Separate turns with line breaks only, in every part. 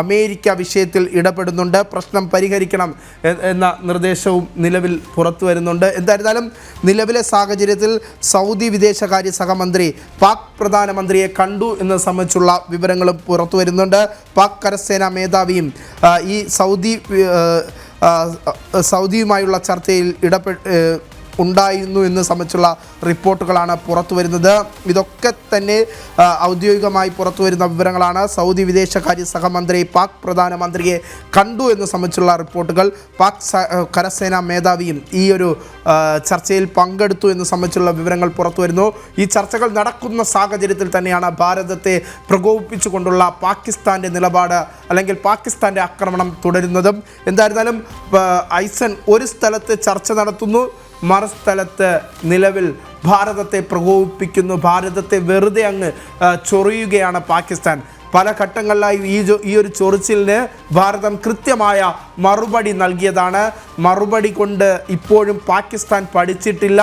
America വിഷയത്തിൽ ഇടപെടുന്നുണ്ട്. പ്രശ്നം പരിഹരിക്കണം എന്ന നിർദ്ദേശവും നിലവിൽ പുറത്തു വരുന്നുണ്ട്. എന്തായിരുന്നാലും നിലവിലെ സാഹചര്യത്തിൽ സൗദി വിദേശകാര്യ സഹമന്ത്രി പാക് പ്രധാനമന്ത്രിയെ കണ്ടു എന്നത് സംബന്ധിച്ചുള്ള വിവരങ്ങളും പുറത്തു വരുന്നുണ്ട്. പാക് കരസേനാ മേധാവിയും ഈ സൗദി സൗദിയുമായുള്ള ചർച്ചയിൽ ഇടപെ ഉണ്ടായിരുന്നു എന്ന് സംബന്ധിച്ചുള്ള റിപ്പോർട്ടുകളാണ് പുറത്തു വരുന്നത്. ഇതൊക്കെ തന്നെ ഔദ്യോഗികമായി പുറത്തു വരുന്ന വിവരങ്ങളാണ്. സൗദി വിദേശകാര്യ സഹമന്ത്രി പാക് പ്രധാനമന്ത്രിയെ കണ്ടു എന്ന് സംബന്ധിച്ചുള്ള റിപ്പോർട്ടുകൾ. പാക് കരസേനാ മേധാവിയും ഈ ഒരു ചർച്ചയിൽ പങ്കെടുത്തു എന്ന് സംബന്ധിച്ചുള്ള വിവരങ്ങൾ പുറത്തു വരുന്നു. ഈ ചർച്ചകൾ നടക്കുന്ന സാഹചര്യത്തിൽ തന്നെയാണ് ഭാരതത്തെ പ്രകോപിപ്പിച്ചുകൊണ്ടുള്ള പാകിസ്ഥാന്റെ നിലപാട് അല്ലെങ്കിൽ പാകിസ്ഥാന്റെ ആക്രമണം തുടരുന്നതും. എന്തായിരുന്നാലും ഐസൻ ഒരു സ്ഥലത്ത് ചർച്ച നടത്തുന്നു. മറുസ്ഥലത്ത് നിലവിൽ ഭാരതത്തെ പ്രകോപിപ്പിക്കുന്നു. ഭാരതത്തെ വെറുതെ അങ്ങ് ചൊറിയുകയാണ് പാകിസ്ഥാൻ. പല ഘട്ടങ്ങളിലായി ഈ ഈ ഒരു ചൊറിച്ചിലിന് ഭാരതം കൃത്യമായ മറുപടി നൽകിയതാണ്. മറുപടി കൊണ്ട് ഇപ്പോഴും പാകിസ്ഥാൻ പഠിച്ചിട്ടില്ല.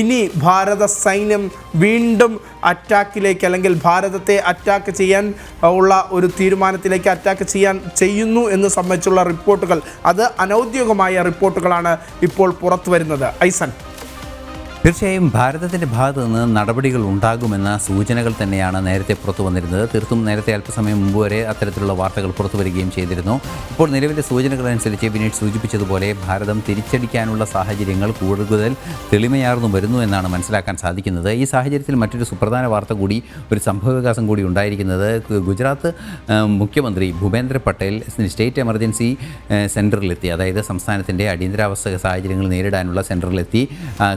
ഇനി ഭാരത സൈന്യം വീണ്ടും അറ്റാക്കിലേക്ക് അല്ലെങ്കിൽ ഭാരതത്തെ അറ്റാക്ക് ചെയ്യാൻ ഉള്ള ഒരു തീരുമാനത്തിലേക്ക് അറ്റാക്ക് ചെയ്യാൻ ചെയ്യുന്നു എന്ന് സംബന്ധിച്ചുള്ള റിപ്പോർട്ടുകൾ. അത് അനൗദ്യോഗികമായ റിപ്പോർട്ടുകളാണ് ഇപ്പോൾ പുറത്തു വരുന്നത് ഐസൻ
തീർച്ചയായും ഭാരതത്തിന്റെ ഭാഗത്തു നിന്ന് നടപടികൾ ഉണ്ടാകുമെന്ന സൂചനകൾ തന്നെയാണ് നേരത്തെ പുറത്തു വന്നിരുന്നത്. തീർത്തും നേരത്തെ അല്പസമയം മുമ്പ് വരെ അത്തരത്തിലുള്ള വാർത്തകൾ പുറത്തു വരികയും ചെയ്തിരുന്നു. ഇപ്പോൾ നിലവിലെ സൂചനകൾ അനുസരിച്ച് വിനീത് സൂചിപ്പിച്ചതുപോലെ ഭാരതം തിരിച്ചടിക്കാനുള്ള സാഹചര്യങ്ങൾ കൂടുതൽ തെളിമയാർന്നു വരുന്നു എന്നാണ് മനസ്സിലാക്കാൻ സാധിക്കുന്നത്. ഈ സാഹചര്യത്തിൽ മറ്റൊരു സുപ്രധാന വാർത്ത കൂടി ഒരു സംഭവവികാസം കൂടി ഉണ്ടായിരിക്കുന്നത് ഗുജറാത്ത് മുഖ്യമന്ത്രി ഭൂപേന്ദ്ര പട്ടേൽ സ്റ്റേറ്റ് എമർജൻസി സെന്ററിലെത്തി അതായത് സംസ്ഥാനത്തിന്റെ അടിയന്തരാവസ്ഥ സാഹചര്യങ്ങൾ നേരിടാനുള്ള സെന്ററിലെത്തി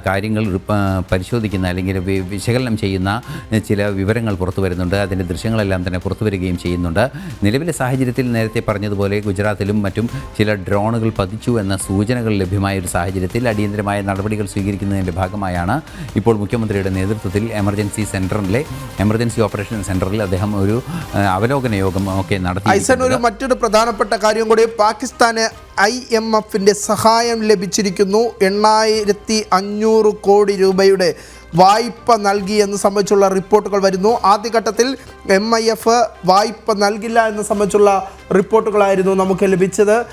കാര്യങ്ങൾ പരിശോധിക്കുന്ന അല്ലെങ്കിൽ വിശകലനം ചെയ്യുന്ന ചില വിവരങ്ങൾ പുറത്തു വരുന്നുണ്ട്. അതിന്റെ ദൃശ്യങ്ങളെല്ലാം തന്നെ പുറത്തു വരികയും ചെയ്യുന്നുണ്ട്. നിലവിലെ സാഹചര്യത്തിൽ നേരത്തെ പറഞ്ഞതുപോലെ ഗുജറാത്തിലും മറ്റും ചില ഡ്രോണുകൾ പതിച്ചു എന്ന സൂചനകൾ ലഭ്യമായ ഒരു സാഹചര്യത്തിൽ അടിയന്തരമായ നടപടികൾ സ്വീകരിക്കുന്നതിന്റെ ഭാഗമായാണ് ഇപ്പോൾ മുഖ്യമന്ത്രിയുടെ നേതൃത്വത്തിൽ എമർജൻസി സെന്ററിലെ എമർജൻസി ഓപ്പറേഷൻ സെന്ററിൽ അദ്ദേഹം ഒരു അവലോകന യോഗം ഒക്കെ നടത്തി
ഒരു മറ്റൊരു പ്രധാനപ്പെട്ട കാര്യം കൂടി പാകിസ്ഥാന് ഐ എം എഫിന്റെ സഹായം ലഭിച്ചിരിക്കുന്നു. എണ്ണായിരത്തി അഞ്ഞൂറ് കോടി രൂപയുടെ വായ്പ നൽകി എന്ന് സംബന്ധിച്ചുള്ള റിപ്പോർട്ടുകൾ വരുന്നു. ആദ്യഘട്ടത്തിൽ എം ഐ എഫ് വായ്പ നൽകില്ല എന്ന് സംബന്ധിച്ചുള്ള റിപ്പോർട്ടുകളായിരുന്നു നമുക്ക് ലഭിച്ചത്.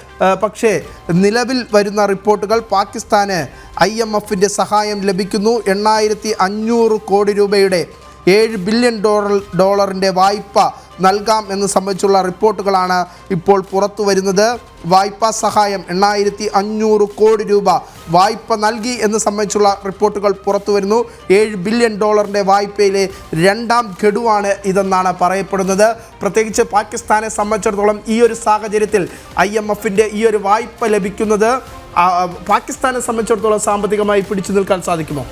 പക്ഷേ നിലവിൽ വരുന്ന റിപ്പോർട്ടുകൾ പാകിസ്ഥാന് ഐ എം എഫിന്റെ സഹായം ലഭിക്കുന്നു. എണ്ണായിരത്തി അഞ്ഞൂറ് കോടി രൂപയുടെ ഏഴ് ബില്യൺ ഡോളർ ഡോളറിന്റെ വായ്പ നൽകാം എന്ന് സംബന്ധിച്ചുള്ള റിപ്പോർട്ടുകളാണ് ഇപ്പോൾ പുറത്തു വരുന്നത്. വായ്പാ സഹായം എണ്ണായിരത്തി അഞ്ഞൂറ് കോടി രൂപ വായ്പ നൽകി എന്ന് സംബന്ധിച്ചുള്ള റിപ്പോർട്ടുകൾ പുറത്തു വരുന്നു. ഏഴ് ബില്യൺ ഡോളറിന്റെ വായ്പയിലെ രണ്ടാം ഗഡുവാണ് ഇതെന്നാണ് പറയപ്പെടുന്നത്. പ്രത്യേകിച്ച് പാകിസ്ഥാനെ സംബന്ധിച്ചിടത്തോളം ഈ ഒരു സാഹചര്യത്തിൽ ഐ എം എഫിന്റെ ഈ ഒരു വായ്പ ലഭിക്കുന്നത് പാകിസ്ഥാനെ സംബന്ധിച്ചിടത്തോളം സാമ്പത്തികമായി പിടിച്ചു നിൽക്കാൻ സാധിക്കുമോ?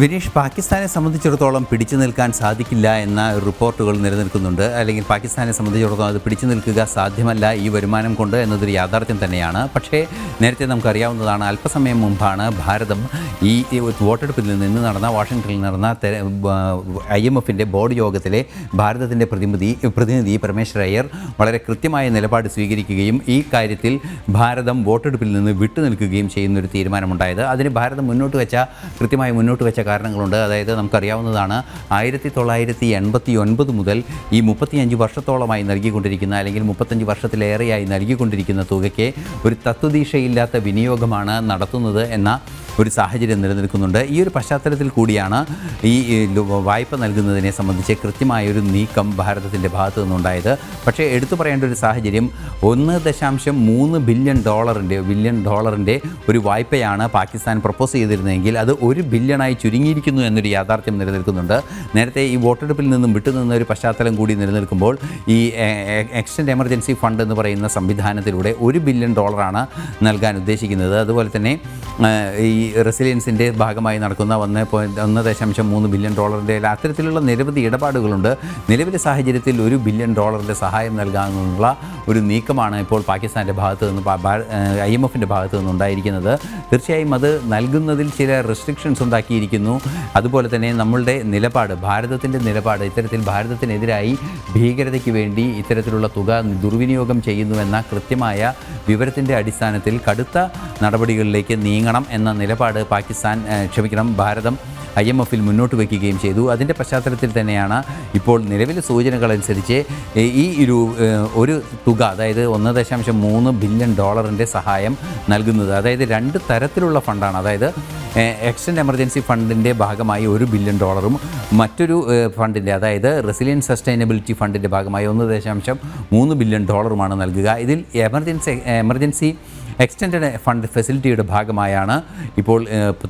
വിനീഷ് പാകിസ്ഥാനെ സംബന്ധിച്ചിടത്തോളം പിടിച്ചു നിൽക്കാൻ സാധിക്കില്ല എന്ന റിപ്പോർട്ടുകൾ നിലനിൽക്കുന്നുണ്ട്. അല്ലെങ്കിൽ പാകിസ്ഥാനെ സംബന്ധിച്ചിടത്തോളം അത് പിടിച്ചു നിൽക്കുക സാധ്യമല്ല ഈ വരുമാനം കൊണ്ട് എന്നതൊരു യാഥാർത്ഥ്യം തന്നെയാണ്. പക്ഷേ നേരത്തെ നമുക്കറിയാവുന്നതാണ് അല്പസമയം മുമ്പാണ് ഭാരതം ഈ വോട്ടെടുപ്പിൽ നിന്ന് നടന്ന വാഷിംഗ്ടണിൽ നടന്ന ഐ എം എഫിന്റെ ബോർഡ് യോഗത്തിലെ ഭാരതത്തിന്റെ പ്രതിനിധി പ്രതിനിധി പരമേശ്വർ അയ്യർ വളരെ കൃത്യമായ നിലപാട് സ്വീകരിക്കുകയും ഈ കാര്യത്തിൽ ഭാരതം വോട്ടെടുപ്പിൽ നിന്ന് വിട്ടുനിൽക്കുകയും ചെയ്യുന്ന ഒരു തീരുമാനമുണ്ടായത്. അതിന് ഭാരതം മുന്നോട്ട് വെച്ച കൃത്യമായി മുന്നോട്ട് വെച്ച കാരണങ്ങളുണ്ട്. അതായത് നമുക്കറിയാവുന്നതാണ് ആയിരത്തി തൊള്ളായിരത്തി എൺപത്തി ഒൻപത് മുതൽ ഈ മുപ്പത്തിയഞ്ച് വർഷത്തോളമായി നൽകിക്കൊണ്ടിരിക്കുന്ന അല്ലെങ്കിൽ മുപ്പത്തഞ്ച് വർഷത്തിലേറെയായി നൽകിക്കൊണ്ടിരിക്കുന്ന തുകയ്ക്ക് ഒരു തത്വദീക്ഷയില്ലാത്ത വിനിയോഗമാണ് നടത്തുന്നത് എന്ന ഒരു സാഹചര്യം നിലനിൽക്കുന്നുണ്ട്. ഈ ഒരു പശ്ചാത്തലത്തിൽ കൂടിയാണ് ഈ വായ്പ നൽകുന്നതിനെ സംബന്ധിച്ച് കൃത്യമായൊരു നീക്കം ഭാരതത്തിന്റെ ഭാഗത്തു നിന്നുണ്ടായത്. പക്ഷേ എടുത്തു പറയേണ്ട ഒരു സാഹചര്യം ഒന്ന് ദശാംശം മൂന്ന് ബില്യൺ ഡോളറിന്റെ ബില്യൺ ഡോളറിന്റെ ഒരു വായ്പയാണ് പാകിസ്ഥാൻ പ്രപ്പോസ് ചെയ്തിരുന്നതെങ്കിൽ അത് ഒരു ബില്യണായി ചുരുങ്ങിയിരിക്കുന്നു എന്നൊരു യാഥാർത്ഥ്യം നിലനിൽക്കുന്നുണ്ട്. നേരത്തെ ഈ വോട്ടെടുപ്പിൽ നിന്നും വിട്ടുനിന്ന ഒരു പശ്ചാത്തലം കൂടി നിലനിൽക്കുമ്പോൾ ഈ എക്സ്റ്റൻഡ് എമർജൻസി ഫണ്ട് എന്ന് പറയുന്ന സംവിധാനത്തിലൂടെ ഒരു ബില്യൺ ഡോളറാണ് നൽകാൻ ഉദ്ദേശിക്കുന്നത്. അതുപോലെ തന്നെ ഈ റെസിലിയൻസിന്റെ ഭാഗമായി നടക്കുന്ന ഒന്ന് പോയിന്റ് ഒന്ന് ദശാംശം മൂന്ന് ബില്യൺ ഡോളറിന്റെ അത്തരത്തിലുള്ള നിരവധി ഇടപാടുകളുണ്ട്. നിലവിലെ സാഹചര്യത്തിൽ ഒരു ബില്യൺ ഡോളറിന്റെ സഹായം നൽകാനുള്ള ഒരു നീക്കമാണ് ഇപ്പോൾ പാകിസ്ഥാന്റെ ഭാഗത്ത് നിന്ന് ഐ എം എഫിന്റെ ഭാഗത്ത് നിന്നുണ്ടായിരിക്കുന്നത് തീർച്ചയായും അത് നൽകുന്നതിൽ ചില റെസ്ട്രിക്ഷൻസ് ഉണ്ടാക്കിയിരിക്കുന്നു. അതുപോലെ തന്നെ നമ്മളുടെ നിലപാട് ഭാരതത്തിന്റെ നിലപാട് ഇത്തരത്തിൽ ഭാരതത്തിനെതിരായി ഭീകരതയ്ക്ക് വേണ്ടി ഇത്തരത്തിലുള്ള തുക ദുർവിനിയോഗം ചെയ്യുന്നുവെന്ന കൃത്യമായ വിവരത്തിന്റെ അടിസ്ഥാനത്തിൽ കടുത്ത നടപടികളിലേക്ക് നീങ്ങണം എന്ന നിലപാട് പാകിസ്ഥാൻ ക്ഷമിക്കണം ഭാരതം ഐ എം എഫിൽ മുന്നോട്ട് വയ്ക്കുകയും ചെയ്തു. അതിന്റെ പശ്ചാത്തലത്തിൽ തന്നെയാണ് ഇപ്പോൾ നിലവിലെ സൂചനകളനുസരിച്ച് ഈ- ഒരു ഒരു തുക അതായത് ഒന്ന് ദശാംശം മൂന്ന് ബില്യൺ ഡോളറിന്റെ സഹായം നൽകുന്നത്. അതായത് രണ്ട് തരത്തിലുള്ള ഫണ്ടാണ്. അതായത് എക്സ്റ്റൻഡ് എമർജൻസി ഫണ്ടിന്റെ ഭാഗമായി ഒരു ബില്യൺ ഡോളറും മറ്റൊരു ഫണ്ടിന്റെ അതായത് റെസിലിയൻസ് സസ്റ്റൈനബിലിറ്റി ഫണ്ടിന്റെ ഭാഗമായി ഒന്ന് ദശാംശം മൂന്ന് ബില്യൺ ഡോളറുമാണ് നൽകുക. ഇതിൽ എമർജൻസി എമർജൻസി എക്സ്റ്റൻഡ് ഫണ്ട് ഫെസിലിറ്റിയുടെ ഭാഗമായാണ് ഇപ്പോൾ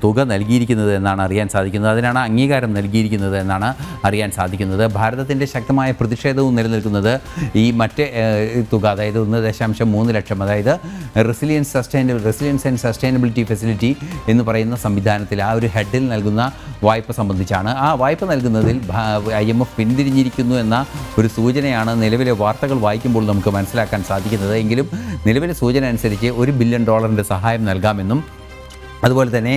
തുക നൽകിയിരിക്കുന്നത് എന്നാണ് അറിയാൻ സാധിക്കുന്നത്. അതിനാണ് അംഗീകാരം നൽകിയിരിക്കുന്നത് എന്നാണ് അറിയാൻ സാധിക്കുന്നത്. ഭാരതത്തിന്റെ ശക്തമായ പ്രതിഷേധവും നിലനിൽക്കുന്നത് ഈ മറ്റ് തുക അതായത് ഒന്ന് ദശാംശം മൂന്ന് ലക്ഷം അതായത് resilience sustainable resilience and sustainability facility എന്ന് പറയുന്ന സംവിധാനത്തിൽ ആ ഒരു ഹെഡിൽ നൽകുന്ന വായ്പ സംബന്ധിച്ചാണ്. ആ വായ്പ നൽകുന്നതിൽ ഐ എം എഫ് പിന്തിരിഞ്ഞിരിക്കുന്നു എന്ന ഒരു സൂചനയാണ് നിലവിലെ വാർത്തകൾ വായിക്കുമ്പോൾ നമുക്ക് മനസ്സിലാക്കാൻ സാധിക്കുന്നത്. എങ്കിലും നിലവിലെ സൂചന അനുസരിച്ച് ഒരു ബില്യൺ ഡോളറിന്റെ സഹായം നൽകാമെന്നും അതുപോലെ തന്നെ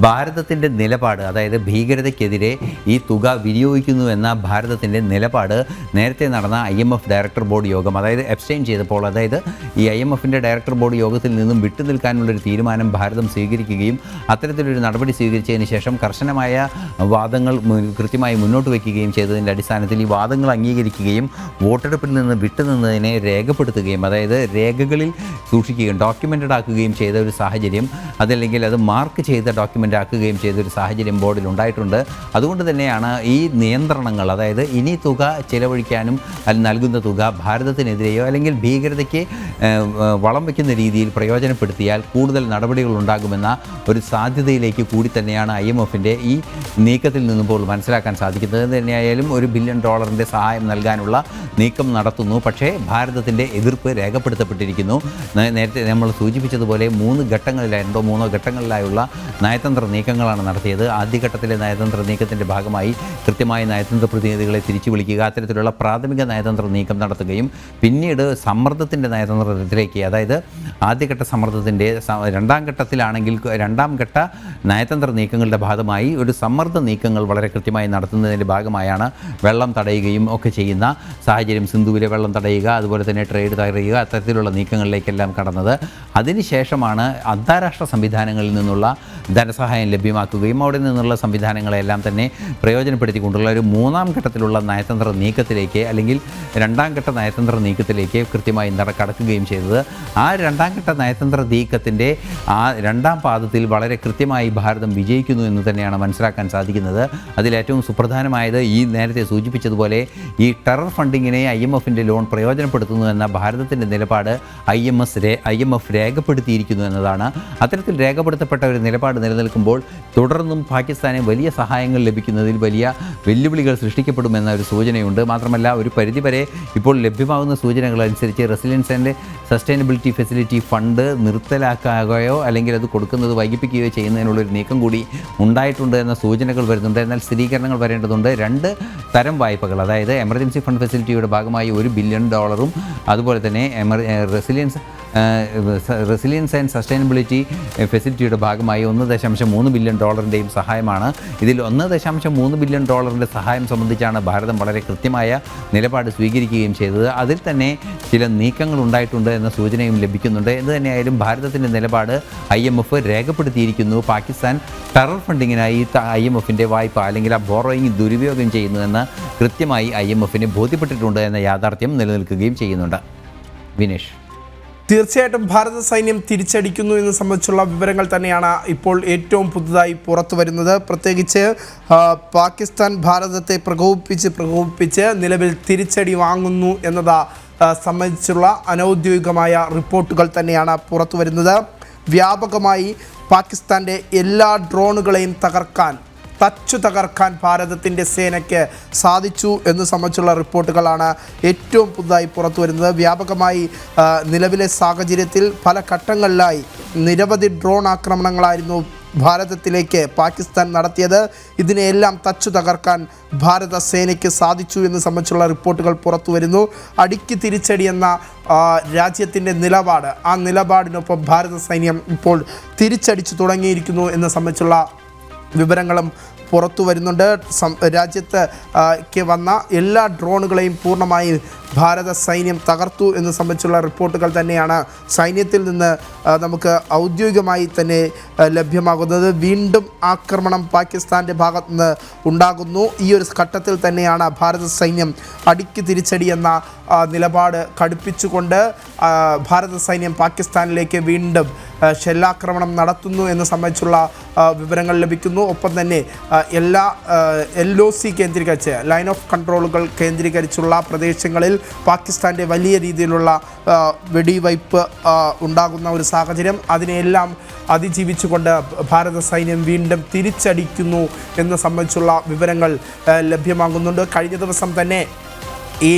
ഭാരതത്തിന്റെ നിലപാട് അതായത് ഭീകരതയ്ക്കെതിരെ ഈ തുക വിനിയോഗിക്കുന്നു എന്ന ഭാരതത്തിന്റെ നിലപാട് നേരത്തെ നടന്ന I M F director board യോഗം അതായത് എബ്സ്റ്റൈൻ ചെയ്തപ്പോൾ അതായത് ഈ ഐ എം എഫിന്റെ ഡയറക്ടർ ബോർഡ് യോഗത്തിൽ നിന്നും വിട്ടുനിൽക്കാനുള്ളൊരു തീരുമാനം ഭാരതം സ്വീകരിക്കുകയും അത്തരത്തിലൊരു നടപടി സ്വീകരിച്ചതിന് ശേഷം കർശനമായ വാദങ്ങൾ കൃത്യമായി മുന്നോട്ട് വയ്ക്കുകയും ചെയ്തതിന്റെ അടിസ്ഥാനത്തിൽ ഈ വാദങ്ങൾ അംഗീകരിക്കുകയും വോട്ടെടുപ്പിൽ നിന്ന് വിട്ടുനിന്നതിനെ രേഖപ്പെടുത്തുകയും അതായത് രേഖകളിൽ സൂക്ഷിക്കുകയും ഡോക്യുമെന്റഡ് ആക്കുകയും ചെയ്ത ഒരു സാഹചര്യം അതല്ലെങ്കിൽ അത് മാർക്ക് ചെയ്ത ഡോക്യുമെന്റ് ആക്കുകയും ചെയ്തൊരു സാഹചര്യം ബോർഡിൽ ഉണ്ടായിട്ടുണ്ട്. അതുകൊണ്ട് തന്നെയാണ് ഈ നിയന്ത്രണങ്ങൾ അതായത് ഇനി തുക ചിലവഴിക്കാനും നൽകുന്ന തുക ഭാരതത്തിനെതിരെയോ അല്ലെങ്കിൽ ഭീകരതയ്ക്ക് വളം വയ്ക്കുന്ന രീതിയിൽ പ്രയോജനപ്പെടുത്തിയാൽ കൂടുതൽ നടപടികൾ ഉണ്ടാകുമെന്ന ഒരു സാധ്യതയിലേക്ക് കൂടി തന്നെയാണ് ഐ എം എഫിന്റെ ഈ നീക്കത്തിൽ നിന്നും നിന്നുമ്പോൾ മനസ്സിലാക്കാൻ സാധിക്കുന്നത്. തന്നെയായാലും ഒരു ബില്യൺ ഡോളറിന്റെ സഹായം നൽകാനുള്ള നീക്കം നടത്തുന്നു. പക്ഷേ ഭാരതത്തിന്റെ എതിർപ്പ് രേഖപ്പെടുത്തപ്പെട്ടിരിക്കുന്നു. നേരത്തെ നമ്മൾ സൂചിപ്പിച്ചതുപോലെ മൂന്ന് ഘട്ടങ്ങളിലായി രണ്ടോ മൂന്നോ ഘട്ടങ്ങളിലായുള്ള നയതന്ത്ര നീക്കങ്ങളാണ് നടത്തിയത്. ആദ്യഘട്ടത്തിലെ നയതന്ത്ര നീക്കത്തിന്റെ ഭാഗമായി കൃത്യമായി നയതന്ത്ര പ്രതിനിധികളെ തിരിച്ചു വിളിക്കുക അത്തരത്തിലുള്ള പ്രാഥമിക നയതന്ത്ര നീക്കം നടത്തുകയും പിന്നീട് സമ്മർദ്ദത്തിന്റെ നയതന്ത്രത്തിലേക്ക് അതായത് ആദ്യഘട്ട സമ്മർദ്ദത്തിന്റെ രണ്ടാം ഘട്ടത്തിലാണെങ്കിൽ രണ്ടാം ഘട്ട നയതന്ത്ര നീക്കങ്ങളുടെ ഭാഗമായി ഒരു സമ്മർദ്ദ നീക്കങ്ങൾ വളരെ കൃത്യമായി നടത്തുന്നതിന്റെ ഭാഗമായാണ് വെള്ളം തടയുകയും ഒക്കെ ചെയ്യുന്ന സാഹചര്യം സിന്ധുവിലെ വെള്ളം തടയുക അതുപോലെ തന്നെ ട്രേഡ് തടയുക അത്തരത്തിലുള്ള നീക്കങ്ങളിലേക്കെല്ലാം കടന്നത്. അതിനുശേഷമാണ് അന്താരാഷ്ട്ര സംവിധാനങ്ങളിൽ നിന്നുള്ള ധനസഹായം ലഭ്യമാക്കുകയും അവിടെ നിന്നുള്ള സംവിധാനങ്ങളെല്ലാം തന്നെ പ്രയോജനപ്പെടുത്തിക്കൊണ്ടുള്ള ഒരു മൂന്നാം ഘട്ടത്തിലുള്ള നയതന്ത്ര നീക്കത്തിലേക്ക് അല്ലെങ്കിൽ രണ്ടാം ഘട്ട നയതന്ത്ര നീക്കത്തിലേക്ക് കൃത്യമായി കടക്കുകയും ചെയ്തത്. ആ രണ്ടാം ഘട്ട നയതന്ത്ര നീക്കത്തിന്റെ ആ രണ്ടാം പാദത്തിൽ വളരെ കൃത്യമായി ഭാരതം വിജയിക്കുന്നു എന്ന് തന്നെയാണ് മനസ്സിലാക്കാൻ സാധിക്കുന്നത്. അതിലേറ്റവും സുപ്രധാനമായത് ഈ നേരത്തെ സൂചിപ്പിച്ചതുപോലെ ഈ ടെറർ ഫണ്ടിങ്ങിനെ ഐ എം എഫിന്റെ ലോൺ പ്രയോജനപ്പെടുത്തുന്നു എന്ന ഭാരതത്തിന്റെ നിലപാട് I M S I M F രേഖപ്പെടുത്തിയിരിക്കുന്നു എന്നതാണ്. അത്തരത്തിൽ രേഖപ്പെടുത്തപ്പെട്ട ഒരു നിലപാട് നിലനിൽക്കുമ്പോൾ തുടർന്നും പാകിസ്ഥാന് വലിയ സഹായങ്ങൾ ലഭിക്കുന്നതിൽ വലിയ വെല്ലുവിളികൾ സൃഷ്ടിക്കപ്പെടുമെന്ന ഒരു സൂചനയുണ്ട്. മാത്രമല്ല ഒരു പരിധിവരെ ഇപ്പോൾ ലഭ്യമാകുന്ന സൂചനകൾ അനുസരിച്ച് resilience and sustainability facility fund നിർത്തലാക്കുകയോ അല്ലെങ്കിൽ അത് കൊടുക്കുന്നത് വൈകിപ്പിക്കുകയോ ചെയ്യുന്നതിനുള്ള ഒരു നീക്കം കൂടി ഉണ്ടായിട്ടുണ്ട് എന്ന സൂചനകൾ വരുന്നുണ്ട്. എന്നാൽ സ്ഥിരീകരണങ്ങൾ വരേണ്ടതുണ്ട്. രണ്ട് തരം വായ്പകൾ അതായത് എമർജൻസി ഫണ്ട് ഫെസിലിറ്റിയുടെ ഭാഗമായി ഒരു ബില്യൺ ഡോളറും അതുപോലെ തന്നെ എമർ റെസിലിയൻസ് റെസിലിയൻസ് ആൻഡ് സസ്റ്റൈനബിലിറ്റി ഫെസിലിറ്റിയുടെ ഭാഗമായി ഒന്ന് ദശാംശം മൂന്ന് ബില്യൺ ഡോളറിന്റെയും സഹായമാണ്. ഇതിൽ ഒന്ന് ദശാംശം മൂന്ന് ബില്യൺ ഡോളറിന്റെ സഹായം സംബന്ധിച്ചാണ് ഭാരതം വളരെ കൃത്യമായ നിലപാട് സ്വീകരിക്കുകയും ചെയ്തത്. അതിൽ തന്നെ ചില നീക്കങ്ങൾ ഉണ്ടായിട്ടുണ്ട് എന്ന സൂചനയും ലഭിക്കുന്നുണ്ട്. എന്ത് തന്നെയായാലും ഭാരതത്തിന്റെ നിലപാട് ഐ എം എഫ് രേഖപ്പെടുത്തിയിരിക്കുന്നു. പാകിസ്ഥാൻ ടെറർ ഫണ്ടിങ്ങിനായി ഐ എം എഫിന്റെ വായ്പ അല്ലെങ്കിൽ ആ ബോറോയിങ് ദുരുപയോഗം ചെയ്യുന്നുവെന്ന് കൃത്യമായി ഐ എം എഫിന് ബോധ്യപ്പെട്ടിട്ടുണ്ട് എന്ന യാഥാർത്ഥ്യം നിലനിൽക്കുകയും ചെയ്യുന്നുണ്ട്. വിനേഷ്.
തീർച്ചയായിട്ടും ഭാരത സൈന്യം തിരിച്ചടിക്കുന്നു എന്ന് സംബന്ധിച്ചുള്ള വിവരങ്ങൾ തന്നെയാണ് ഇപ്പോൾ ഏറ്റവും പുതുതായി പുറത്തു വരുന്നത്. പ്രത്യേകിച്ച് പാകിസ്ഥാൻ ഭാരതത്തെ പ്രകോപിപ്പിച്ച് പ്രകോപിപ്പിച്ച് നിലവിൽ തിരിച്ചടി വാങ്ങുന്നു എന്നത് സംബന്ധിച്ചുള്ള അനൗദ്യോഗികമായ റിപ്പോർട്ടുകൾ തന്നെയാണ് പുറത്തു വരുന്നത്. വ്യാപകമായി പാകിസ്ഥാന്റെ എല്ലാ ഡ്രോണുകളെയും തകർക്കാൻ തച്ചു തകർക്കാൻ ഭാരതത്തിന്റെ സേനയ്ക്ക് സാധിച്ചു എന്ന് സംബന്ധിച്ചുള്ള റിപ്പോർട്ടുകളാണ് ഏറ്റവും പുതുതായി പുറത്തു വരുന്നത്. വ്യാപകമായി നിലവിലെ സാഹചര്യത്തിൽ പല ഘട്ടങ്ങളിലായി നിരവധി ഡ്രോൺ ആക്രമണങ്ങളായിരുന്നു ഭാരതത്തിലേക്ക് പാകിസ്ഥാൻ നടത്തിയത്. ഇതിനെയെല്ലാം തച്ചു തകർക്കാൻ ഭാരത സേനയ്ക്ക് സാധിച്ചു എന്ന് സംബന്ധിച്ചുള്ള റിപ്പോർട്ടുകൾ പുറത്തു വരുന്നു. അടിക്ക് തിരിച്ചടി എന്ന രാജ്യത്തിന്റെ നിലപാട് ആ നിലപാടിനൊപ്പം ഭാരത സൈന്യം ഇപ്പോൾ തിരിച്ചടിച്ചു തുടങ്ങിയിരിക്കുന്നു എന്ന് സംബന്ധിച്ചുള്ള വിവരങ്ങളും പുറത്തു വരുന്നുണ്ട്. രാജ്യത്ത് വന്ന എല്ലാ ഡ്രോണുകളെയും പൂർണമായും ഭാരത സൈന്യം തകർത്തു എന്ന് സംബന്ധിച്ചുള്ള റിപ്പോർട്ടുകൾ തന്നെയാണ് സൈന്യത്തിൽ നിന്ന് നമുക്ക് ഔദ്യോഗികമായി തന്നെ ലഭ്യമാകുന്നത്. വീണ്ടും ആക്രമണം പാകിസ്ഥാന്റെ ഭാഗത്ത് നിന്ന് ഉണ്ടാകുന്നു. ഈ ഒരു ഘട്ടത്തിൽ തന്നെയാണ് ഭാരത സൈന്യം അടിക്ക് തിരിച്ചടി എന്ന നിലപാട് കടുപ്പിച്ചുകൊണ്ട് ഭാരത സൈന്യം പാകിസ്ഥാനിലേക്ക് വീണ്ടും ഷെല്ലാക്രമണം നടത്തുന്നു എന്ന് സംബന്ധിച്ചുള്ള വിവരങ്ങൾ ലഭിക്കുന്നു. ഒപ്പം തന്നെ എല്ലാ എൽ ഒ സി കേന്ദ്രീകരിച്ച് ലൈൻ ഓഫ് കൺട്രോളുകൾ കേന്ദ്രീകരിച്ചുള്ള പ്രദേശങ്ങളിൽ പാകിസ്ഥാന്റെ വലിയ രീതിയിലുള്ള വെടിവയ്പ് ഉണ്ടാകുന്ന ഒരു സാഹചര്യം. അതിനെയെല്ലാം അതിജീവിച്ചുകൊണ്ട് ഭാരത സൈന്യം വീണ്ടും തിരിച്ചടിക്കുന്നു എന്ന് സംബന്ധിച്ചുള്ള വിവരങ്ങൾ ലഭ്യമാകുന്നുണ്ട്. കഴിഞ്ഞ ദിവസം തന്നെ ഈ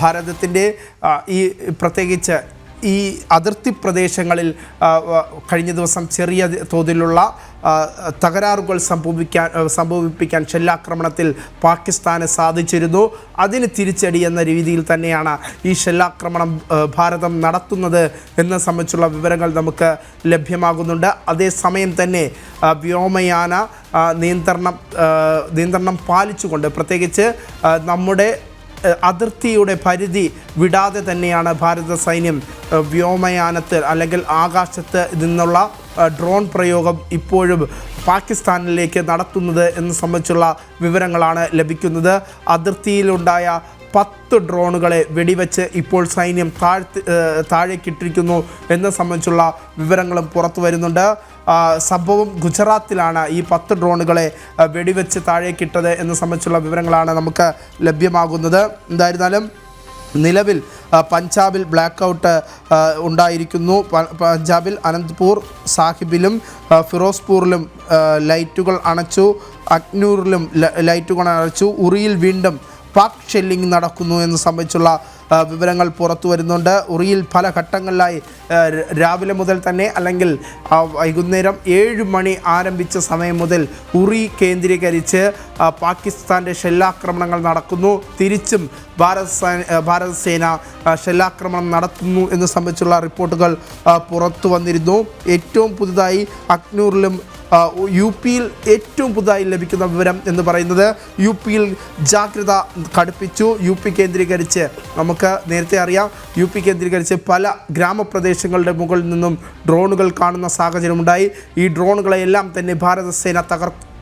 ഭാരതത്തിന്റെ ഈ പ്രത്യേകിച്ച് ഈ അതിർത്തി പ്രദേശങ്ങളിൽ കഴിഞ്ഞ ദിവസം ചെറിയ തോതിലുള്ള തകരാറുകൾ സംഭവിക്കാൻ സംഭവിപ്പിക്കാൻ ഷെല്ലാക്രമണത്തിൽ പാകിസ്ഥാന് സാധിച്ചിരുന്നു. അതിന് തിരിച്ചടി എന്ന രീതിയിൽ തന്നെയാണ് ഈ ഷെല്ലാക്രമണം ഭാരതം നടത്തുന്നത് എന്നെ സംബന്ധിച്ചുള്ള വിവരങ്ങൾ നമുക്ക് ലഭ്യമാകുന്നുണ്ട്. അതേസമയം തന്നെ വ്യോമയാന നിയന്ത്രണം നിയന്ത്രണം പാലിച്ചുകൊണ്ട് പ്രത്യേകിച്ച് നമ്മുടെ അതിർത്തിയുടെ പരിധി വിടാതെ തന്നെയാണ് ഭാരത സൈന്യം വ്യോമയാനത്തിൽ അല്ലെങ്കിൽ ആകാശത്ത് നിന്നുള്ള ഡ്രോൺ പ്രയോഗം ഇപ്പോഴും പാകിസ്ഥാനിലേക്ക് നടത്തുന്നത് എന്ന് സംബന്ധിച്ചുള്ള വിവരങ്ങളാണ് ലഭിക്കുന്നത്. അതിർത്തിയിലുണ്ടായ പത്ത് ഡ്രോണുകളെ വെടിവെച്ച് ഇപ്പോൾ സൈന്യം താഴ്ത്തി താഴേക്കിട്ടിരിക്കുന്നു എന്ന് സംബന്ധിച്ചുള്ള വിവരങ്ങളും പുറത്തു വരുന്നുണ്ട്. സംഭവം ഗുജറാത്തിലാണ് ഈ പത്ത് ഡ്രോണുകളെ വെടിവെച്ച് താഴേക്കിട്ടത് എന്ന് സംബന്ധിച്ചുള്ള വിവരങ്ങളാണ് നമുക്ക് ലഭ്യമാകുന്നത്. എന്തായിരുന്നാലും നിലവിൽ പഞ്ചാബിൽ ബ്ലാക്ക് ഔട്ട് ഉണ്ടായിരിക്കുന്നു. പഞ്ചാബിൽ അനന്ത്പൂർ സാഹിബിലും ഫിറോസ്പൂറിലും ലൈറ്റുകൾ അണച്ചു അഗ്നൂറിലും ലൈറ്റുകൾ അണച്ചു ഉറിയിൽ വീണ്ടും പാക് ഷെല്ലിംഗ് നടക്കുന്നു എന്ന് സംബന്ധിച്ചുള്ള വിവരങ്ങൾ പുറത്തു വരുന്നുണ്ട്. ഉറിയിൽ പല ഘട്ടങ്ങളിലായി രാവിലെ മുതൽ തന്നെ അല്ലെങ്കിൽ വൈകുന്നേരം ഏഴ് മണി ആരംഭിച്ച സമയം മുതൽ ഉറി കേന്ദ്രീകരിച്ച് പാകിസ്ഥാന്റെ ഷെല്ലാക്രമണങ്ങൾ നടക്കുന്നു. തിരിച്ചും ഭാരത് ഭാരത സേന ഷെല്ലാക്രമണം നടത്തുന്നു എന്ന് സംബന്ധിച്ചുള്ള റിപ്പോർട്ടുകൾ പുറത്തു വന്നിരുന്നു. ഏറ്റവും പുതുതായി അക്നൂറിലും യു പിയിൽ ഏറ്റവും പുതുതായി ലഭിക്കുന്ന വിവരം എന്ന് പറയുന്നത് യു പിയിൽ ജാഗ്രത കടുപ്പിച്ചു. യു പി കേന്ദ്രീകരിച്ച് നമുക്ക് നേരത്തെ അറിയാം. യു പി കേന്ദ്രീകരിച്ച് പല ഗ്രാമപ്രദേശങ്ങളുടെ മുകളിൽ നിന്നും ഡ്രോണുകൾ കാണുന്ന സാഹചര്യമുണ്ടായി. ഈ ഡ്രോണുകളെല്ലാം തന്നെ ഭാരതസേന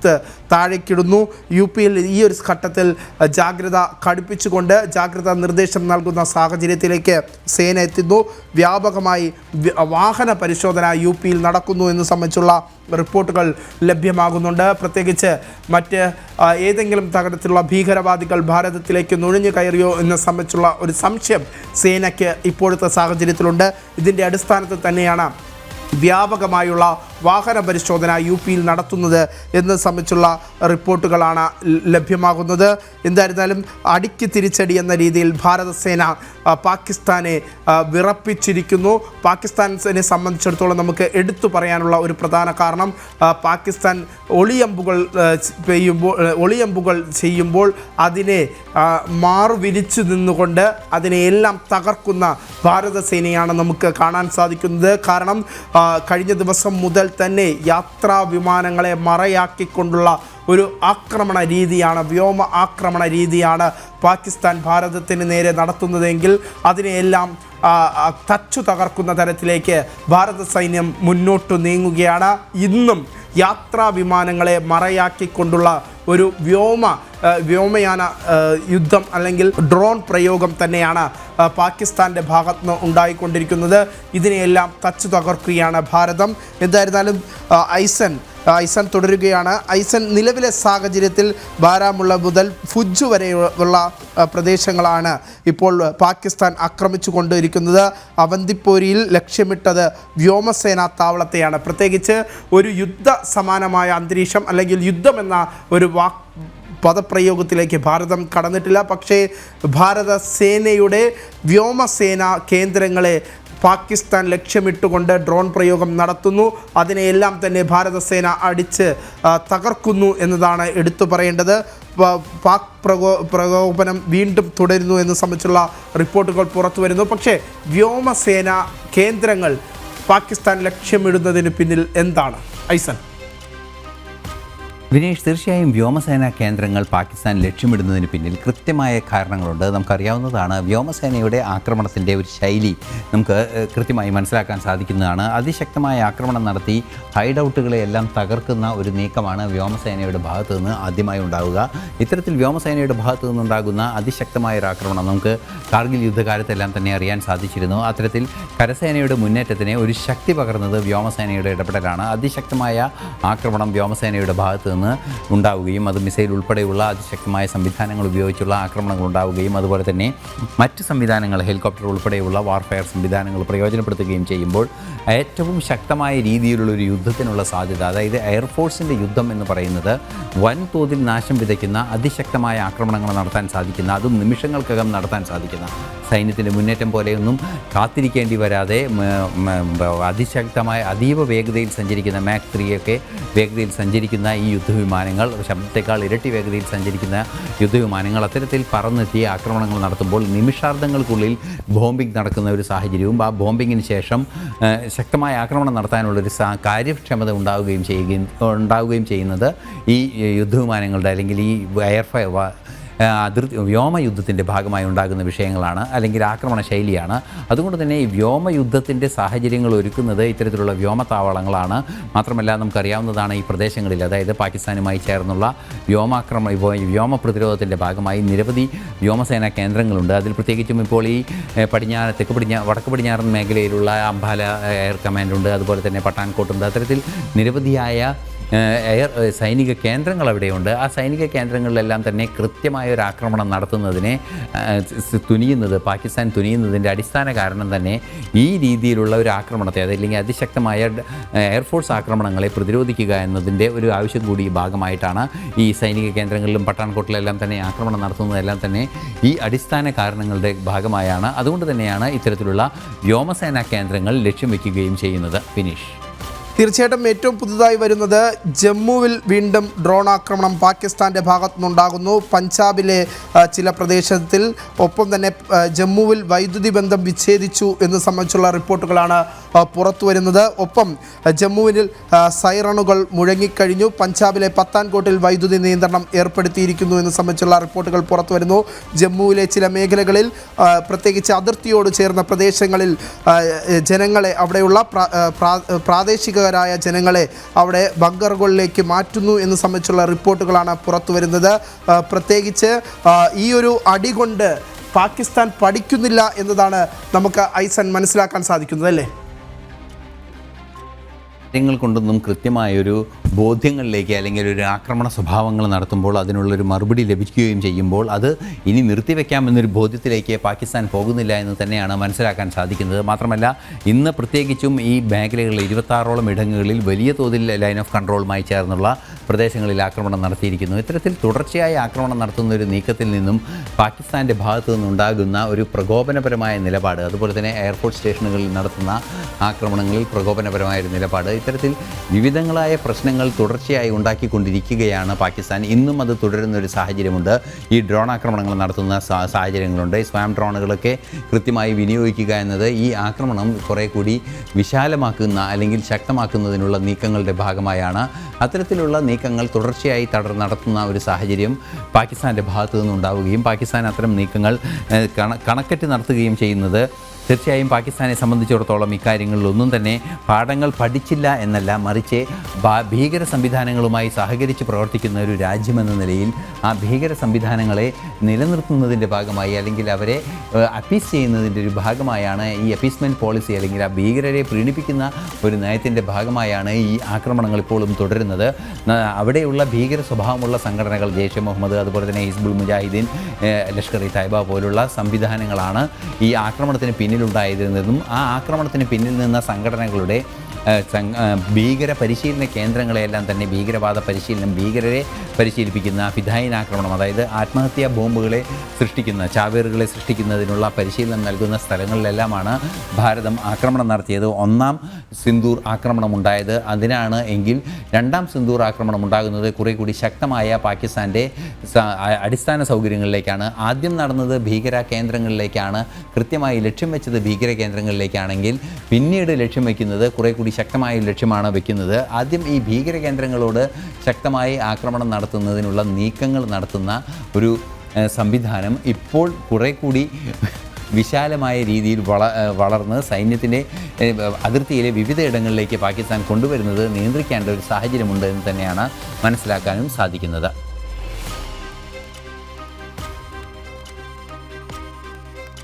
തകർത്ത് താഴേക്കിടുന്നു. യു പിയിൽ ഈ ഒരു ഘട്ടത്തിൽ ജാഗ്രത കടുപ്പിച്ചുകൊണ്ട് ജാഗ്രതാ നിർദ്ദേശം നൽകുന്ന സാഹചര്യത്തിലേക്ക് സേന എത്തുന്നു. വ്യാപകമായി വ്യ- വാഹന പരിശോധന യു പിയിൽ നടക്കുന്നു എന്ന് സംബന്ധിച്ചുള്ള റിപ്പോർട്ടുകൾ ലഭ്യമാകുന്നുണ്ട്. പ്രത്യേകിച്ച് മറ്റ് ഏതെങ്കിലും തരത്തിലുള്ള ഭീകരവാദികൾ ഭാരതത്തിലേക്ക് നുഴഞ്ഞു കയറിയോ എന്ന് സംബന്ധിച്ചുള്ള ഒരു സംശയം സേനയ്ക്ക് ഇപ്പോഴത്തെ സാഹചര്യത്തിലുണ്ട്. ഇതിന്റെ അടിസ്ഥാനത്തിൽ തന്നെയാണ് വ്യാപകമായുള്ള വാഹന പരിശോധന യു പിയിൽ നടത്തുന്നത് എന്ന് സംബന്ധിച്ചുള്ള റിപ്പോർട്ടുകളാണ് ലഭ്യമാകുന്നത്. എന്തായിരുന്നാലും അടിക്ക് തിരിച്ചടി എന്ന രീതിയിൽ ഭാരതസേന പാകിസ്ഥാനെ വിറപ്പിച്ചിരിക്കുന്നു. പാകിസ്ഥാനെ സംബന്ധിച്ചിടത്തോളം നമുക്ക് എടുത്തു പറയാനുള്ള ഒരു പ്രധാന കാരണം പാകിസ്ഥാൻ ഒളിയമ്പുകൾ പെയ്യുമ്പോൾ ഒളിയമ്പുകൾ ചെയ്യുമ്പോൾ അതിനെ മാറുവിരിച്ചു നിന്നുകൊണ്ട് അതിനെ എല്ലാം തകർക്കുന്ന ഭാരതസേനയാണ് നമുക്ക് കാണാൻ സാധിക്കുന്നത്. കാരണം കഴിഞ്ഞ ദിവസം മുതൽ തന്നെ യാത്രാ വിമാനങ്ങളെ മറയാക്കിക്കൊണ്ടുള്ള ഒരു ആക്രമണ രീതിയാണ് വ്യോമ ആക്രമണ രീതിയാണ് പാകിസ്ഥാൻ ഭാരതത്തിന് നേരെ നടത്തുന്നതെങ്കിൽ അതിനെയെല്ലാം തച്ചു തകർക്കുന്ന തരത്തിലേക്ക് ഭാരത സൈന്യം മുന്നോട്ട് നീങ്ങുകയാണ്. ഇന്നും യാത്രാ വിമാനങ്ങളെ മറയാക്കിക്കൊണ്ടുള്ള ഒരു വ്യോമ വ്യോമയാന യുദ്ധം അല്ലെങ്കിൽ ഡ്രോൺ പ്രയോഗം തന്നെയാണ് പാകിസ്ഥാന്റെ ഭാഗത്ത് നിന്ന് ഉണ്ടായിക്കൊണ്ടിരിക്കുന്നത്. ഇതിനെയെല്ലാം തച്ചു തകർക്കുകയാണ് ഭാരതം. എന്തായിരുന്നാലും ഐസൻ ഐസൻ തുടരുകയാണ്. ഐസൻ നിലവിലെ സാഹചര്യത്തിൽ ബാരാമുള്ള മുതൽ ഫുജ് വരെയുള്ള പ്രദേശങ്ങളാണ് ഇപ്പോൾ പാകിസ്ഥാൻ ആക്രമിച്ചു കൊണ്ടിരിക്കുന്നത് അവന്തിപ്പോരിയിൽ ലക്ഷ്യമിട്ടത് വ്യോമസേനാ താവളത്തെയാണ്. പ്രത്യേകിച്ച് ഒരു യുദ്ധ സമാനമായ അന്തരീക്ഷം അല്ലെങ്കിൽ യുദ്ധം എന്ന ഒരു വാക്ക് പദപ്രയോഗത്തിലേക്ക് ഭാരതം കടന്നിട്ടില്ല. പക്ഷേ ഭാരത സേനയുടെ വ്യോമസേന കേന്ദ്രങ്ങളെ പാകിസ്ഥാൻ ലക്ഷ്യമിട്ടുകൊണ്ട് ഡ്രോൺ പ്രയോഗം നടത്തുന്നു. അതിനെയെല്ലാം തന്നെ ഭാരതസേന അടിച്ച് തകർക്കുന്നു എന്നതാണ് എടുത്തു പറയേണ്ടത്. പാക് പ്രകോ പ്രകോപനം വീണ്ടും തുടരുന്നു എന്ന് സംബന്ധിച്ചുള്ള റിപ്പോർട്ടുകൾ പുറത്തു വരുന്നു. പക്ഷേ വ്യോമസേന കേന്ദ്രങ്ങൾ പാകിസ്ഥാൻ ലക്ഷ്യമിടുന്നതിന് പിന്നിൽ എന്താണ്? ഐസൻ
വിനേഷ് തീർച്ചയായും വ്യോമസേനാ കേന്ദ്രങ്ങൾ പാകിസ്ഥാൻ ലക്ഷ്യമിടുന്നതിന് പിന്നിൽ കൃത്യമായ കാരണങ്ങളുണ്ട്. നമുക്കറിയാവുന്നതാണ്. വ്യോമസേനയുടെ ആക്രമണത്തിന്റെ ഒരു ശൈലി നമുക്ക് കൃത്യമായി മനസ്സിലാക്കാൻ സാധിക്കുന്നതാണ്. അതിശക്തമായ ആക്രമണം നടത്തി ഹൈഡ് ഔട്ടുകളെയെല്ലാം തകർക്കുന്ന ഒരു നീക്കമാണ് വ്യോമസേനയുടെ ഭാഗത്തു നിന്ന് ആദ്യമായി ഉണ്ടാവുക. ഇത്തരത്തിൽ വ്യോമസേനയുടെ ഭാഗത്തു നിന്നുണ്ടാകുന്ന അതിശക്തമായ ഒരു ആക്രമണം നമുക്ക് കാർഗിൽ യുദ്ധകാലത്തെല്ലാം തന്നെ അറിയാൻ സാധിച്ചിരുന്നു. അത്തരത്തിൽ കരസേനയുടെ മുന്നേറ്റത്തിന് ഒരു ശക്തി പകർന്നത് വ്യോമസേനയുടെ ഇടപെടലാണ്. അതിശക്തമായ ആക്രമണം വ്യോമസേനയുടെ ഭാഗത്ത് നിന്ന് ഉണ്ടാവുകയും അത് മിസൈൽ ഉൾപ്പെടെയുള്ള അതിശക്തമായ സംവിധാനങ്ങൾ ഉപയോഗിച്ചുള്ള ആക്രമണങ്ങൾ ഉണ്ടാവുകയും അതുപോലെ തന്നെ മറ്റ് സംവിധാനങ്ങൾ ഹെലികോപ്റ്റർ ഉൾപ്പെടെയുള്ള വാർഫെയർ സംവിധാനങ്ങൾ പ്രയോജനപ്പെടുത്തുകയും ചെയ്യുമ്പോൾ ഏറ്റവും ശക്തമായ രീതിയിലുള്ള ഒരു യുദ്ധത്തിനുള്ള സാധ്യത അതായത് എയർഫോഴ്സിന്റെ യുദ്ധം എന്ന് പറയുന്നത് വൻതോതിൽ നാശം വിതയ്ക്കുന്ന അതിശക്തമായ ആക്രമണങ്ങൾ നടത്താൻ സാധിക്കുന്ന അതും നിമിഷങ്ങൾക്കകം നടത്താൻ സാധിക്കുന്ന സൈന്യത്തിന്റെ മുന്നേറ്റം പോലെയൊന്നും കാത്തിരിക്കേണ്ടി വരാതെ അതിശക്തമായ അതീവ വേഗതയിൽ സഞ്ചരിക്കുന്ന മാക് ത്രീയൊക്കെ വേഗതയിൽ സഞ്ചരിക്കുന്ന ഈ യുദ്ധവിമാനങ്ങൾ ശബ്ദത്തെക്കാൾ ഇരട്ടി വേഗതയിൽ സഞ്ചരിക്കുന്ന യുദ്ധവിമാനങ്ങൾ അത്തരത്തിൽ പറന്നെത്തി ആക്രമണങ്ങൾ നടത്തുമ്പോൾ നിമിഷാർദ്ധങ്ങൾക്കുള്ളിൽ ബോംബിംഗ് നടക്കുന്ന ഒരു സാഹചര്യവും ആ ബോംബിങ്ങിന് ശേഷം ശക്തമായ ആക്രമണം നടത്താനുള്ളൊരു സാ കാര്യക്ഷമത ഉണ്ടാവുകയും ചെയ്യുകയും ഉണ്ടാവുകയും ചെയ്യുന്നത് ഈ യുദ്ധവിമാനങ്ങളുടെ അല്ലെങ്കിൽ ഈ എയർഫയർ അതിർത്തി വ്യോമയുദ്ധത്തിന്റെ ഭാഗമായി ഉണ്ടാകുന്ന വിഷയങ്ങളാണ് അല്ലെങ്കിൽ ആക്രമണ ശൈലിയാണ്. അതുകൊണ്ട് തന്നെ ഈ വ്യോമയുദ്ധത്തിന്റെ സാഹചര്യങ്ങൾ ഒരുക്കുന്നത് ഇത്തരത്തിലുള്ള വ്യോമത്താവളങ്ങളാണ്. മാത്രമല്ല നമുക്കറിയാവുന്നതാണ് ഈ പ്രദേശങ്ങളിൽ അതായത് പാകിസ്ഥാനുമായി ചേർന്നുള്ള വ്യോമാക്രമണ വ്യോ- വ്യോമ പ്രതിരോധത്തിന്റെ ഭാഗമായി നിരവധി വ്യോമസേനാ കേന്ദ്രങ്ങളുണ്ട്. അതിൽ പ്രത്യേകിച്ചും ഇപ്പോൾ ഈ പടിഞ്ഞാറ് തെക്ക് പടിഞ്ഞാ വടക്ക് പടിഞ്ഞാറൻ മേഖലയിലുള്ള അംബാല എയർ കമാൻഡുണ്ട്. അതുപോലെ തന്നെ പട്ടാൻകോട്ടുണ്ട്. അത്തരത്തിൽ നിരവധിയായ എയർ സൈനിക കേന്ദ്രങ്ങൾ അവിടെയുണ്ട്. ആ സൈനിക കേന്ദ്രങ്ങളിലെല്ലാം തന്നെ കൃത്യമായ ഒരു ആക്രമണം നടത്തുന്നതിനെ തുനിയുന്നത് പാകിസ്ഥാൻ തുനിയുന്നതിന്റെ അടിസ്ഥാന കാരണം തന്നെ ഈ രീതിയിലുള്ള ഒരു ആക്രമണത്തെ അതല്ലെങ്കിൽ അതിശക്തമായ എയർഫോഴ്സ് ആക്രമണങ്ങളെ പ്രതിരോധിക്കുക എന്നതിന്റെ ഒരു ആവശ്യം കൂടി ഭാഗമായിട്ടാണ് ഈ സൈനിക കേന്ദ്രങ്ങളിലും പട്ടാൻകോട്ടിലെല്ലാം തന്നെ ആക്രമണം നടത്തുന്നതെല്ലാം തന്നെ ഈ അടിസ്ഥാന കാരണങ്ങളുടെ ഭാഗമായാണ്. അതുകൊണ്ട് തന്നെയാണ് ഇത്തരത്തിലുള്ള വ്യോമസേനാ കേന്ദ്രങ്ങൾ ലക്ഷ്യം വയ്ക്കുകയും ചെയ്യുന്നത്. ഫിനിഷ്.
തീർച്ചയായിട്ടും ഏറ്റവും പുതുതായി വരുന്നത് ജമ്മുവിൽ വീണ്ടും ഡ്രോൺ ആക്രമണം പാകിസ്ഥാന്റെ ഭാഗത്തുനിന്നുണ്ടാകുന്നു. പഞ്ചാബിലെ ചില പ്രദേശത്തിൽ ഒപ്പം തന്നെ ജമ്മുവിൽ വൈദ്യുതി ബന്ധം വിച്ഛേദിച്ചു എന്ന് സംബന്ധിച്ചുള്ള റിപ്പോർട്ടുകളാണ് പുറത്തു വരുന്നത്. ഒപ്പം ജമ്മുവിൽ സൈറണുകൾ മുഴങ്ങിക്കഴിഞ്ഞു. പഞ്ചാബിലെ പത്താൻകോട്ടിൽ വൈദ്യുതി നിയന്ത്രണം ഏർപ്പെടുത്തിയിരിക്കുന്നു എന്ന് സംബന്ധിച്ചുള്ള റിപ്പോർട്ടുകൾ പുറത്തു വരുന്നു. ജമ്മുവിലെ ചില മേഖലകളിൽ പ്രത്യേകിച്ച് അതിർത്തിയോട് ചേർന്ന പ്രദേശങ്ങളിൽ ജനങ്ങളെ അവിടെയുള്ള പ്രാ- ആ, ജനങ്ങളെ അവിടെ ബങ്കറുകളിലേക്ക് മാറ്റുന്നു എന്ന് സംബന്ധിച്ചുള്ള റിപ്പോർട്ടുകളാണ് പുറത്തു വരുന്നത്. പ്രത്യേകിച്ച് ഈ ഒരു അടി കൊണ്ട് പാകിസ്ഥാൻ പഠിക്കുന്നില്ല എന്നതാണ് നമുക്ക് ഐസൻ മനസ്സിലാക്കാൻ സാധിക്കുന്നത് അല്ലേ?
കാര്യങ്ങൾ കൊണ്ടൊന്നും കൃത്യമായൊരു ബോധ്യങ്ങളിലേക്ക് അല്ലെങ്കിൽ ഒരു ആക്രമണ സ്വഭാവങ്ങൾ നടത്തുമ്പോൾ അതിനുള്ളൊരു മറുപടി ലഭിക്കുകയും ചെയ്യുമ്പോൾ അത് ഇനി നിർത്തിവെക്കാമെന്നൊരു ബോധ്യത്തിലേക്ക് പാകിസ്ഥാൻ പോകുന്നില്ല എന്ന് തന്നെയാണ് മനസ്സിലാക്കാൻ സാധിക്കുന്നത്. മാത്രമല്ല ഇന്ന് പ്രത്യേകിച്ചും ഈ മേഖലകളിൽ ഇരുപത്താറോളം ഇടങ്ങളിൽ വലിയ തോതിൽ ലൈൻ ഓഫ് കൺട്രോളുമായി ചേർന്നുള്ള പ്രദേശങ്ങളിൽ ആക്രമണം നടത്തിയിരിക്കുന്നു. ഇത്തരത്തിൽ തുടർച്ചയായി ആക്രമണം നടത്തുന്ന ഒരു നീക്കത്തിൽ നിന്നും പാകിസ്ഥാന്റെ ഭാഗത്തു നിന്നുണ്ടാകുന്ന ഒരു പ്രകോപനപരമായ നിലപാട് അതുപോലെ തന്നെ എയർപോർട്ട് സ്റ്റേഷനുകളിൽ നടത്തുന്ന ആക്രമണങ്ങളിൽ പ്രകോപനപരമായ ഒരു നിലപാട് ഇത്തരത്തിൽ വിവിധങ്ങളായ പ്രശ്നങ്ങൾ തുടർച്ചയായി ഉണ്ടാക്കിക്കൊണ്ടിരിക്കുകയാണ് പാകിസ്ഥാൻ. ഇന്നും അത് തുടരുന്ന ഒരു സാഹചര്യമുണ്ട്. ഈ ഡ്രോൺ ആക്രമണങ്ങൾ നടത്തുന്ന സാഹചര്യങ്ങളുണ്ട്. സ്വാം ഡ്രോണുകളൊക്കെ കൃത്യമായി വിനിയോഗിക്കുക എന്നത് ഈ ആക്രമണം കുറേ കൂടി വിശാലമാക്കുന്ന അല്ലെങ്കിൽ ശക്തമാക്കുന്നതിനുള്ള നീക്കങ്ങളുടെ ഭാഗമായാണ്. അത്തരത്തിലുള്ള നീക്കങ്ങൾ തുടർച്ചയായി തടർ നടത്തുന്ന ഒരു സാഹചര്യം പാകിസ്ഥാന്റെ ഭാഗത്തു നിന്നുണ്ടാവുകയും പാകിസ്ഥാൻ അത്തരം നീക്കങ്ങൾ ഏഹ്, കണ കണക്കറ്റ് നടത്തുകയും ചെയ്യുന്നത് തീർച്ചയായും പാകിസ്ഥാനെ സംബന്ധിച്ചിടത്തോളം ഇക്കാര്യങ്ങളിലൊന്നും തന്നെ പാഠങ്ങൾ പഠിച്ചില്ല എന്നല്ല മറിച്ച് ഭീകര സംവിധാനങ്ങളുമായി സഹകരിച്ച് പ്രവർത്തിക്കുന്ന ഒരു രാജ്യമെന്ന നിലയിൽ ആ ഭീകര സംവിധാനങ്ങളെ നിലനിർത്തുന്നതിന്റെ ഭാഗമായി അല്ലെങ്കിൽ അവരെ അപ്പീസ് ചെയ്യുന്നതിന്റെ ഒരു ഭാഗമായാണ് ഈ അപ്പീസ്മെന്റ് പോളിസി അല്ലെങ്കിൽ ആ ഭീകരരെ പ്രീണിപ്പിക്കുന്ന ഒരു നയത്തിന്റെ ഭാഗമായാണ് ഈ ആക്രമണങ്ങൾ ഇപ്പോഴും തുടരുന്നത്. അവിടെയുള്ള ഭീകര സ്വഭാവമുള്ള സംഘടനകൾ ജെയ്ഷെ മുഹമ്മദ് അതുപോലെ തന്നെ ഹിസ്ബുൾ മുജാഹിദ്ദീൻ ലഷ്കർ ഇ തൈബ പോലുള്ള സംവിധാനങ്ങളാണ് ഈ ആക്രമണത്തിന് പിന്നിലുണ്ടായിരുന്നതും ആ ആക്രമണത്തിന് പിന്നിൽ നിന്ന സംഘടനകളുടെ ഭീകര പരിശീലന കേന്ദ്രങ്ങളെയെല്ലാം തന്നെ ഭീകരവാദ പരിശീലനം ഭീകരരെ പരിശീലിപ്പിക്കുന്ന ഫിദായിൻ ആക്രമണം അതായത് ആത്മഹത്യാ ബോംബുകളെ സൃഷ്ടിക്കുന്ന ചാവേറുകളെ സൃഷ്ടിക്കുന്നതിനുള്ള പരിശീലനം നൽകുന്ന സ്ഥലങ്ങളിലെല്ലാമാണ് ഭാരതം ആക്രമണം നടത്തിയത്. ഒന്നാം സിന്ദൂർ ആക്രമണം ഉണ്ടായത്. അതിനാണ് എങ്കിൽ രണ്ടാം സിന്ദൂർ ആക്രമണം ഉണ്ടാകുന്നത് കുറെ കൂടി ശക്തമായ പാകിസ്ഥാന്റെ അടിസ്ഥാന സൗകര്യങ്ങളിലേക്കാണ്. ആദ്യം നടന്നത് ഭീകര കേന്ദ്രങ്ങളിലേക്കാണ്. കൃത്യമായി ലക്ഷ്യം വെച്ചത് ഭീകര കേന്ദ്രങ്ങളിലേക്കാണെങ്കിൽ പിന്നീട് ലക്ഷ്യം വയ്ക്കുന്നത് കുറെ കൂടി ശക്തമായ ലക്ഷ്യമാണ് വെക്കുന്നത്. ആദ്യം ഈ ഭീകര കേന്ദ്രങ്ങളോട് ശക്തമായി ആക്രമണം നടത്തുന്നതിനുള്ള നീക്കങ്ങൾ നടത്തുന്ന ഒരു സംവിധാനം ഇപ്പോൾ കുറേ കൂടി വിശാലമായ രീതിയിൽ വള വളർന്ന് സൈന്യത്തിന്റെ അതിർത്തിയിലെ വിവിധ ഇടങ്ങളിലേക്ക് പാകിസ്ഥാൻ കൊണ്ടുവരുന്നത് നിയന്ത്രിക്കേണ്ട ഒരു സാഹചര്യമുണ്ട് എന്ന് തന്നെയാണ് മനസ്സിലാക്കാനും സാധിക്കുന്നത്.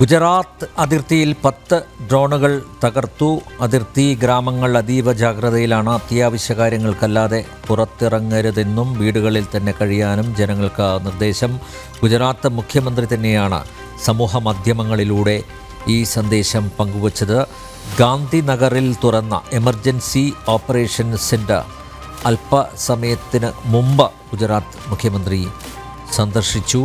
ഗുജറാത്ത് അതിർത്തിയിൽ പത്ത് ഡ്രോണുകൾ തകർത്തു. അതിർത്തി ഗ്രാമങ്ങൾ അതീവ ജാഗ്രതയിലാണ്. അത്യാവശ്യ കാര്യങ്ങൾക്കല്ലാതെ പുറത്തിറങ്ങരുതെന്നും വീടുകളിൽ തന്നെ കഴിയാനും ജനങ്ങൾക്ക് നിർദ്ദേശം. ഗുജറാത്ത് മുഖ്യമന്ത്രി തന്നെയാണ് സമൂഹ മാധ്യമങ്ങളിലൂടെ ഈ സന്ദേശം പങ്കുവച്ചത്. ഗാന്ധിനഗറിൽ തുറന്ന എമർജൻസി ഓപ്പറേഷൻ സെന്റർ അല്പസമയത്തിന് മുമ്പ് ഗുജറാത്ത് മുഖ്യമന്ത്രി സന്ദർശിച്ചു.